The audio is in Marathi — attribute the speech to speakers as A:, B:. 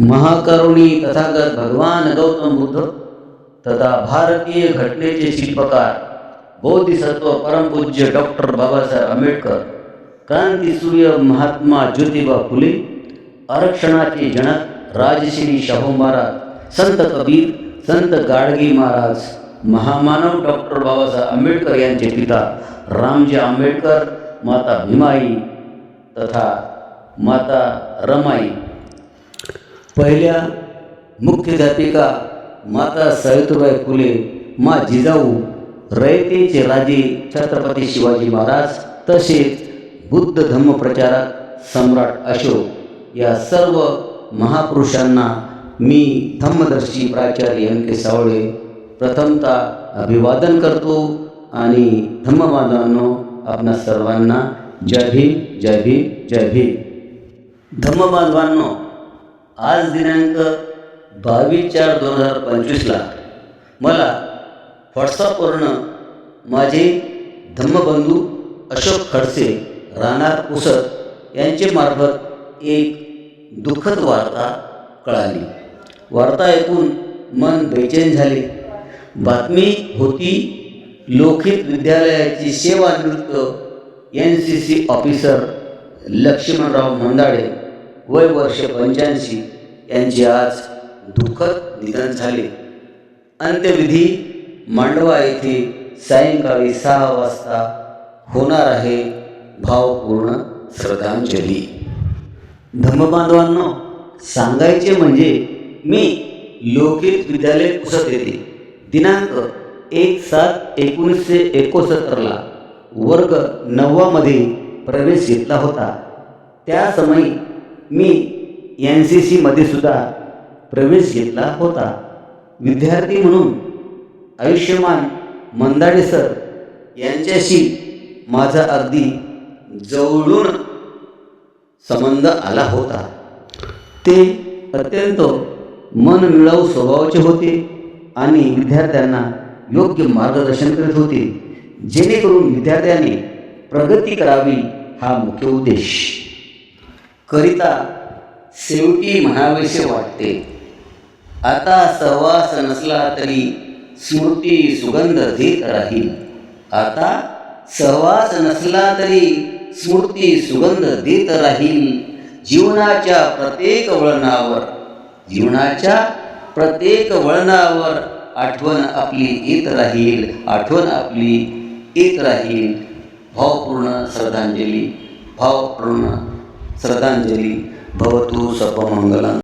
A: महाकरुणी तथागत भगवान गौतम बुद्ध तथा भारतीय घटनेचे शिल्पकार बोधिसत्व परमपूज्य डॉक्टर बाबासाहेब आंबेडकर क्रांतीसूर्य महात्मा ज्योतिबा फुले आरक्षणाचे जनक राजश्री शाहू महाराज संत कबीर संत गाडगी महाराज महामानव डॉक्टर बाबासाहेब आंबेडकर यांचे पिता रामजी आंबेडकर माता भीमाई तथा माता रमाई पहिल्या मुख्याध्यापिका माता सावित्रीबाई फुले मा जिजाऊ रयतेचे राजे छत्रपती शिवाजी महाराज तसेच बुद्ध धम्मप्रचारक सम्राट अशोक या सर्व महापुरुषांना मी धम्मदर्शी प्राचार्य एम के सावळे प्रथमतः अभिवादन करतो आणि धम्मबांधवांनो आपणा सर्वांना जय भीम जय भीम जय भीम. धम्मबांधवांनो आज दिनांक बावीस चार दोन हजार पंचवीसला मला व्हॉट्सअपवरनं माझे धम्मबंधू अशोक खडसे राहणार उसत यांचे मार्फत एक दुःखद वार्ता कळाली. वार्ता ऐकून मन बेचैन झाले. बातमी होती लोखित विद्यालयाची सेवानिवृत्त N C C officer Laxmanrao Mandade वय वर्ष पंच्याऐंशी. यांचे आज दुःखद निधन झाले. अंत्यविधी मांडवा येथे सायंकाळी सहा वाजता होणार आहे भावपूर्ण श्रद्धांजली. धर्मबांधवांनो सांगायचे म्हणजे मी लोकहित विद्यालय पुसत येते. दिनांक एक सात एकोणीसशे एकोणसत्तरला वर्ग नववामध्ये प्रवेश घेतला होता. त्या समयी मी एन सी सीमध्ये सुद्धा प्रवेश घेतला होता. विद्यार्थी म्हणून आयुष्यमान मंदाडे सर यांच्याशी माझा अगदी जवळून संबंध आला होता. ते अत्यंत मन मनमिळावू स्वभावाचे होते आणि विद्यार्थ्यांना योग्य मार्गदर्शन करीत होते जेणेकरून विद्यार्थ्यांनी प्रगती करावी हा मुख्य उद्देश. करिता शेवटी म्हणावेसे वाटते. आता सहवास नसला तरी स्मृती सुगंध देत राहील. आता सहवास नसला तरी स्मृती सुगंध देत राहील. जीवनाच्या प्रत्येक वळणावर जीवनाच्या प्रत्येक वळणावर आठवण आपली येत राहील आठवण आपली येत राहील. भावपूर्ण श्रद्धांजली भावपूर्ण श्रद्धांजली. ભવતુ સર્વમંગલં